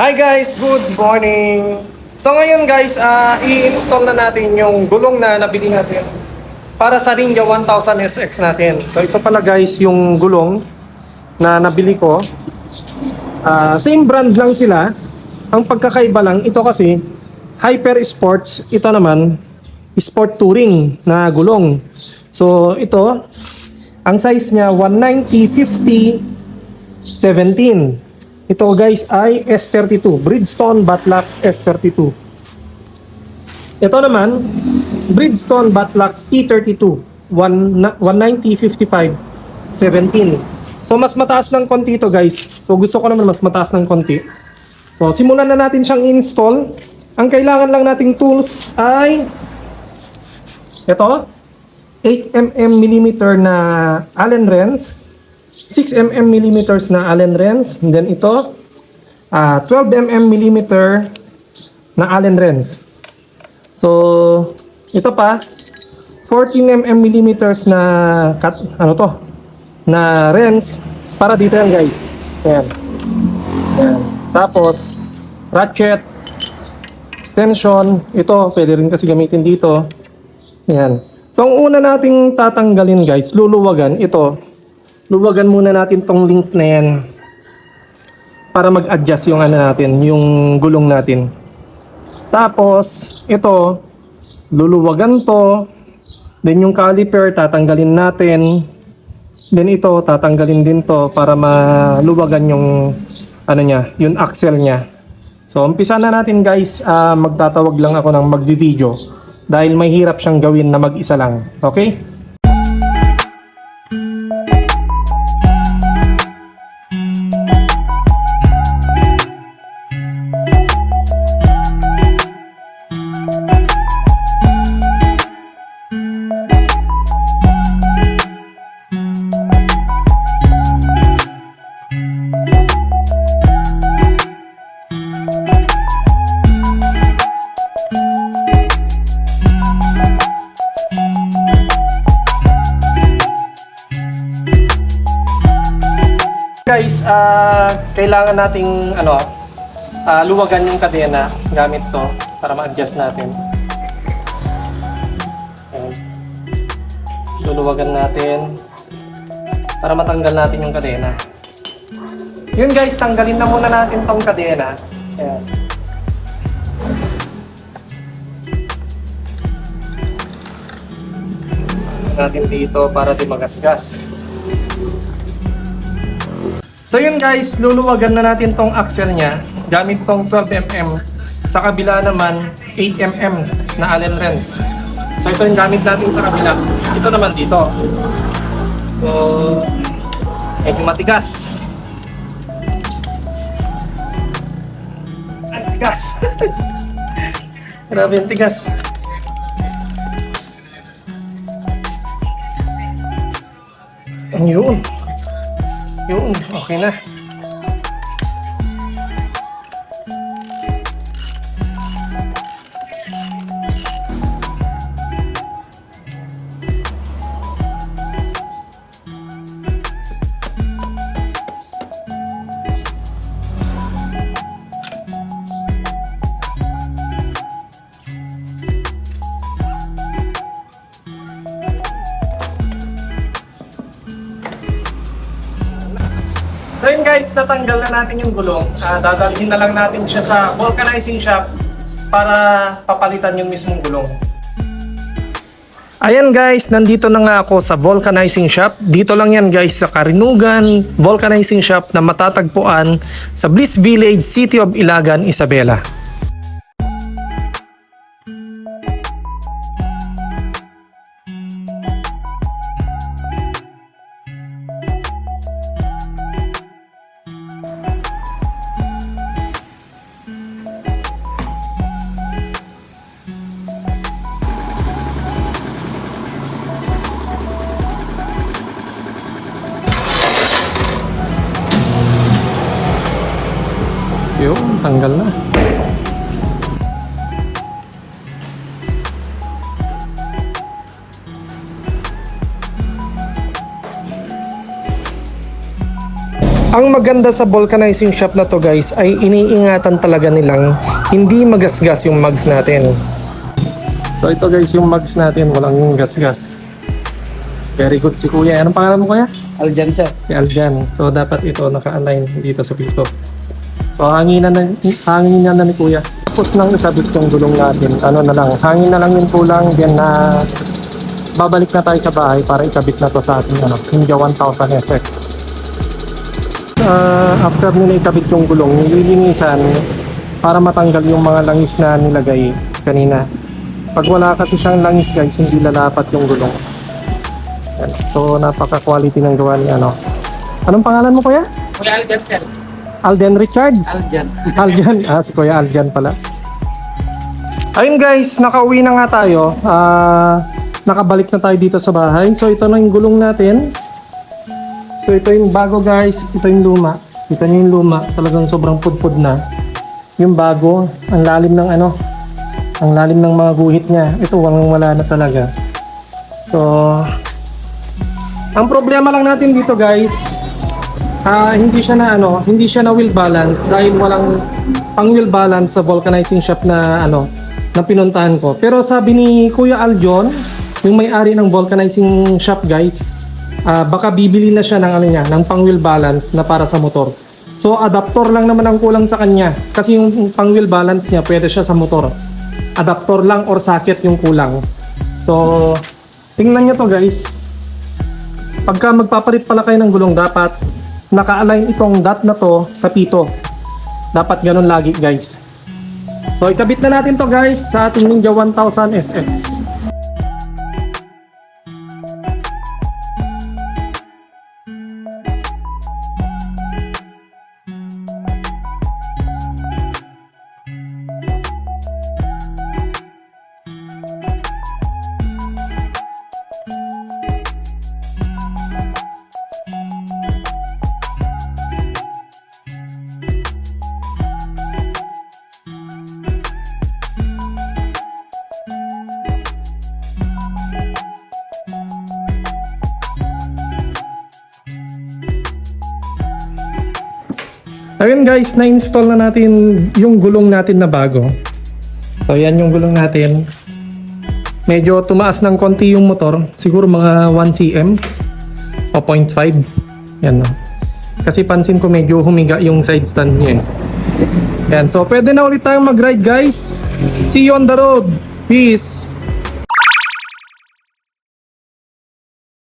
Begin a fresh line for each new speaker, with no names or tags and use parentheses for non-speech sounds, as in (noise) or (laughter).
Hi guys, good morning. So ngayon guys, ah, i-install na natin yung gulong na nabili natin para sa Ninja 1000 SX natin. So ito pala guys yung gulong na nabili ko. Ah, same brand lang sila. Ang pagkakaiba lang, ito kasi Hyper Sports, ito naman Sport Touring na gulong. So ito, ang size niya 190, 50, 17. Ito guys ay S32, Bridgestone Batlux S32. Ito naman, Bridgestone Batlux T32, 190, 55, 17. So mas mataas ng konti ito guys. So gusto ko naman mas mataas ng konti. So simulan na natin siyang install. Ang kailangan lang nating tools ay ito, 8mm millimeter na Allen wrench, 6mm millimeters na Allen wrench, and then ito, ah 12mm millimeter na Allen wrench. So, ito pa, 14mm millimeters na cut, ano to, na wrench para dito yan guys. Ayan. Ayan. Tapos, ratchet, extension, ito, pwede rin kasi gamitin dito. Ayan. So, ang una nating tatanggalin guys, luluwagan, ito, luwagan muna natin tong link na yan para mag-adjust yung ano natin, yung gulong natin. Tapos, ito, luluwagan to, then yung caliper, tatanggalin natin, then ito, tatanggalin din to para maluwagan yung ano niya, yung axle niya. So, umpisa na natin guys, Ah, magtatawag lang ako ng magvi-video dahil may hirap siyang gawin na mag-isa lang. Okay? Guys, ah kailangan nating ano, ah, luwagan yung kadena gamit to para ma-adjust natin. Ayan. Luluwagan natin para matanggal natin yung kadena. Yun guys, tanggalin na muna natin tong kadena. Ayan. natin dito para di magasgas. So yun guys, luluwagan na natin tong axle niya gamit tong 12mm. Sa kabila naman, 8mm na Allen wrench. So ito yung gamit natin sa kabila. Ito naman dito. So, medyo matigas. Ay, tigas. (laughs) Grabe yung tigas. Ang yun. Yun, okay na. So yun guys, natanggal na natin yung gulong. Ah, dadalhin na lang natin siya sa vulcanizing shop para papalitan yung mismong gulong. Ayan guys, nandito na nga ako sa vulcanizing shop. Dito lang yan guys sa Karinugan Vulcanizing Shop na matatagpuan sa Bliss Village, City of Ilagan, Isabela. Yun, tanggal na. Ang maganda sa vulcanizing shop na to guys ay iniingatan talaga nilang hindi magasgas yung mugs natin. So ito guys yung mugs natin, walang gasgas. Very good si Kuya. Anong pangalan mo Kuya?
Aljan sir.
Si Aljan. So dapat ito naka-align dito sa pito. So hanginan na, hanginan na ni Kuya. Tapos nang ikabit yung gulong natin, ano na lang, hangin na lang yung kulang, then na babalik na tayo sa bahay para ikabit na to sa ating ano, Ninja 1000 SX. Uh, after nila ikabit yung gulong, nililinisan para matanggal yung mga langis na nilagay kanina. Pag wala kasi siyang langis guys, hindi lalapat yung gulong. So napaka-quality ng gawa ni ano. Anong pangalan mo kuya?
Kuya Aljan sir.
Alden Richards?
Aljan. (laughs)
Aljan. Ah, si Kuya Aljan pala. Ayun guys, nakauwi na nga tayo. Ah, nakabalik na tayo dito sa bahay. So ito na yung gulong natin. So ito yung bago guys, ito yung luma. Ito na yung luma, talagang sobrang pudpud na. Yung bago, ang lalim ng ano, ang lalim ng mga guhit niya. Ito, walang wala na talaga. So, ang problema lang natin dito guys, Ah, hindi siya na ano, hindi siya na wheel balance dahil walang pang wheel balance sa vulcanizing shop na ano, na pinuntahan ko. Pero sabi ni Kuya Aljon, yung may-ari ng vulcanizing shop, guys, ah, baka bibili na siya ng ano niya, ng pang wheel balance na para sa motor. So adaptor lang naman ang kulang sa kanya kasi yung pang wheel balance niya pwede siya sa motor. Adaptor lang or socket yung kulang. So tingnan niyo to guys. Pagka magpapalit pala kayo ng gulong dapat naka-align itong dot na to sa pito. Dapat ganun lagi guys. So ikabit na natin to guys sa ating Ninja 1000 SX. Ayun guys, na-install na natin yung gulong natin na bago. So yan yung gulong natin. Medyo tumaas ng konti yung motor. Siguro mga 1 cm o 0.5. Yan no. Kasi pansin ko medyo humiga yung side stand niya. eh. Yan. So pwede na ulit tayong mag-ride guys. See you on the road. Peace.